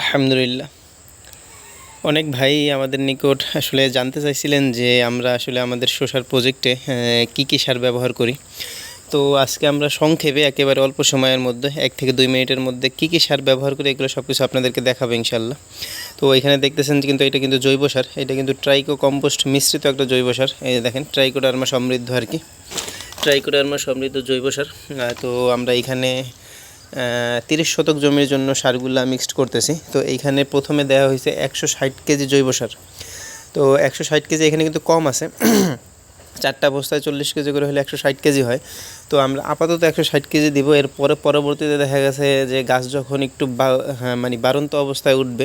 আলহামদুলিল্লাহ। অনেক ভাই আমাদের নিকট আসলে জানতে চাইছিলেন যে আমরা আসলে আমাদের শসার প্রজেক্টে কী কী সার ব্যবহার করি। তো আজকে আমরা সংক্ষেপে একেবারে অল্প সময়ের মধ্যে, এক থেকে দুই মিনিটের মধ্যে কী কী সার ব্যবহার করি, এগুলো সব কিছু আপনাদেরকে দেখাবো ইনশাল্লাহ তো এখানে দেখতেছেন যে কিন্তু এটা কিন্তু জৈব সার, এটা কিন্তু ট্রাইকো কম্পোস্ট মিশ্রিত একটা জৈব সার। এই দেখেন ট্রাইকোডার্মা সমৃদ্ধ আর কি। ট্রাইকোডার্মা সমৃদ্ধ জৈব সার। তো আমরা এখানে তিরিশ শতক জমির জন্য সারগুলা মিক্সড করতেছি। তো এইখানে প্রথমে দেওয়া হয়েছে একশো ষাট কেজি জৈব সার। তো একশো ষাট কেজি এখানে কিন্তু কম আছে। চারটা বস্তায় চল্লিশ কেজি করে হলে একশো ষাট কেজি হয়। তো আমরা আপাতত একশো ষাট কেজি দিব। এরপরে পরবর্তীতে দেখা গেছে যে গাছ যখন একটু হ্যাঁ, মানে বাড়ন্ত অবস্থায় উঠবে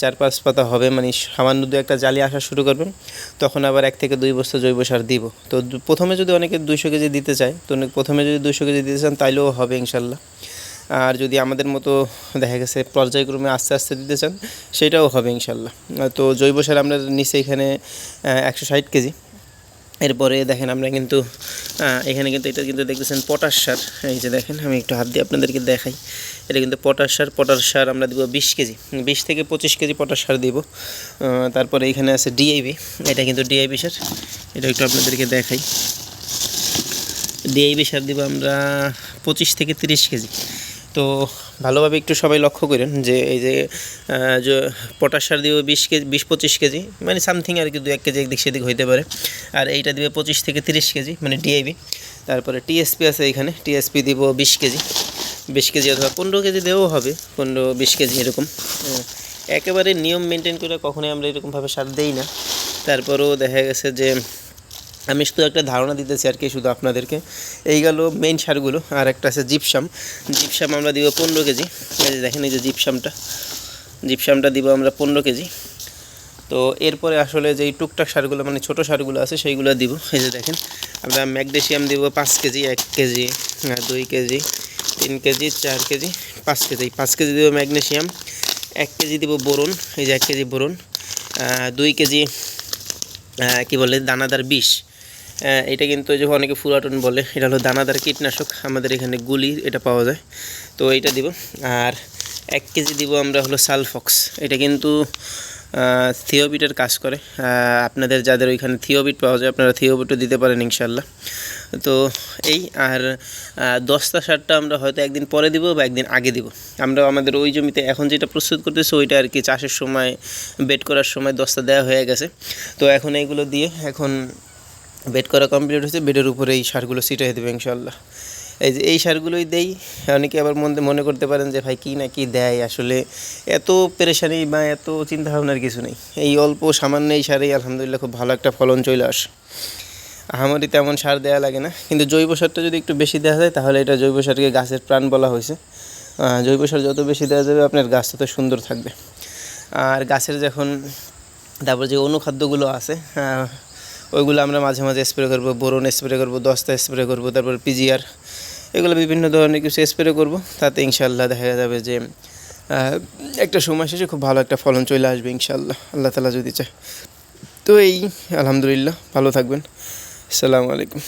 চার পাঁচ পাতা হবে মানে সামান্য দু একটা জালি আসা শুরু করবে তখন আবার এক থেকে দুই বস্তা জৈব সার দিব। তো প্রথমে যদি অনেকে দুইশো কেজি দিতে চায় তো প্রথমে যদি দুইশো কেজি দিতে চান তাইলেও হবে ইনশাল্লাহ। আর যদি আমাদের মতো দেখা গেছে পর্যায়ক্রমে আস্তে আস্তে দিতে চান সেটাও হবে ইনশাল্লাহ। তো জৈব সার আমরা নিচে এখানে একশো ষাট কেজি। এরপরে দেখেন আমরা কিন্তু এখানে কিন্তু এটা কিন্তু দেখতেছেন পটাশ সার। এই যে দেখেন, আমি একটু হাত দিয়ে আপনাদেরকে দেখাই। এটা কিন্তু পটাশ সার পটাশ সার আমরা দিব বিশ কেজি। বিশ থেকে পঁচিশ কেজি পটাশ সার দিব। তারপরে এখানে আছে ডিআইবি। এটা কিন্তু ডিআইবি সার। এটা একটু আপনাদেরকে দেখাই। ডিআইবি সার দিব আমরা পঁচিশ থেকে তিরিশ কেজি। তো ভালোভাবে একটু সবাই লক্ষ্য করেন যে এই যে পটাশ সার দিব বিশ কেজি বিশ পঁচিশ কেজি মানে সামথিং আর কি দু এক কেজি একদিক সেদিক হইতে পারে। আর এইটা দিবে পঁচিশ থেকে তিরিশ কেজি মানে ডিআইবি তারপরে টিএসপি আছে এখানে টিএসপি দিব বিশ কেজি। বিশ কেজি অথবা পনেরো কেজি দেওয়াও হবে, পনেরো, বিশ কেজি এরকম। একেবারে নিয়ম মেনটেন করে কখনোই আমরা এরকমভাবে সার দেই না। তারপরেও দেখা গেছে যে আমি শুধু একটা ধারণা দিতেছি আর কি, শুধু আপনাদেরকে। এই গেল মেইন সারগুলো, আর একটা আছে জিপসাম। জিপসাম আমরা দিব পনেরো কেজি। দেখেন, এই যে জিপসামটা। জিপসামটা দিব আমরা পনেরো কেজি। তো এরপরে আসলে যেই টুকটাক সারগুলো মানে ছোটো সারগুলো আছে, সেইগুলো দিব। এই যে দেখেন, আমরা ম্যাগনেশিয়াম দিব পাঁচ কেজি, এক কেজি দুই কেজি, তিন কেজি, চার কেজি, পাঁচ কেজি। পাঁচ কেজি দিব ম্যাগনেশিয়াম, এক কেজি দিব বোরন, এই যে এক কেজি বোরন দুই কেজি কি বলে, দানাদার বিষ। এটা কিন্তু যে অনেকে ফুরাটন বলে, এটা হলো দানাদার কীটনাশক, আমাদের এখানে গুলি এটা পাওয়া যায়। তো এইটা দিব, আর এক কেজি দিব আমরা হলো সালফক্স। এটা কিন্তু থিওবিটের কাজ করে। আপনাদের যাদের ওইখানে থিওবিট পাওয়া যায়, আপনারা থিওবিটও দিতে পারেন ইনশাল্লাহ তো এই, আর দস্তা সারটা আমরা হয়তো একদিন পরে দিব বা একদিন আগে দিব। আমরা আমাদের ওই জমিতে এখন যেটা প্রস্তুত করতেছি, ওইটা আর কি চাষের সময় বেড করার সময় দস্তা দেওয়া হয়ে গেছে। তো এখন এইগুলো দিয়ে এখন বেড করা কমপ্লিট হয়েছে, বেডের উপরে এই সারগুলো ছিটাই দেবে ইনশাল্লাহ এই যে এই সারগুলোই দেই। অনেকে আবার মনে মনে করতে পারেন যে, ভাই, কী না কী দেয়? আসলে এত পেরেশানি বা এত চিন্তা ভাবনার কিছু নেই। এই অল্প সামান্য এই সারেই আলহামদুলিল্লাহ খুব ভালো একটা ফলন চলে আসে আহামরি তেমন সার দেওয়া লাগে না। কিন্তু জৈব সারটা যদি একটু বেশি দেওয়া যায়, তাহলে এটা জৈব সারকে গাছের প্রাণ বলা হয়েছে। জৈব সার যত বেশি দেওয়া যাবে, আপনার গাছ তত সুন্দর থাকবে। আর গাছের যখন তারপর যে অনুখাদ্যগুলো আছে ওইগুলো আমরা মাঝে মাঝে স্প্রে করব, বোরন স্প্রে করব, দস্তা স্প্রে করব, তারপর পিজিআর এগুলো বিভিন্ন ধরনের কিছু স্প্রে করব। তাতে ইনশাল্লাহ দেখা যাবে যে একটা সময় শেষে খুব ভালো একটা ফলন চলে আসবে ইনশাল্লাহ আল্লাহ তালা যদি চায়। তো এই, আলহামদুলিল্লাহ, ভালো থাকবেন। আসসালামু আলাইকুম।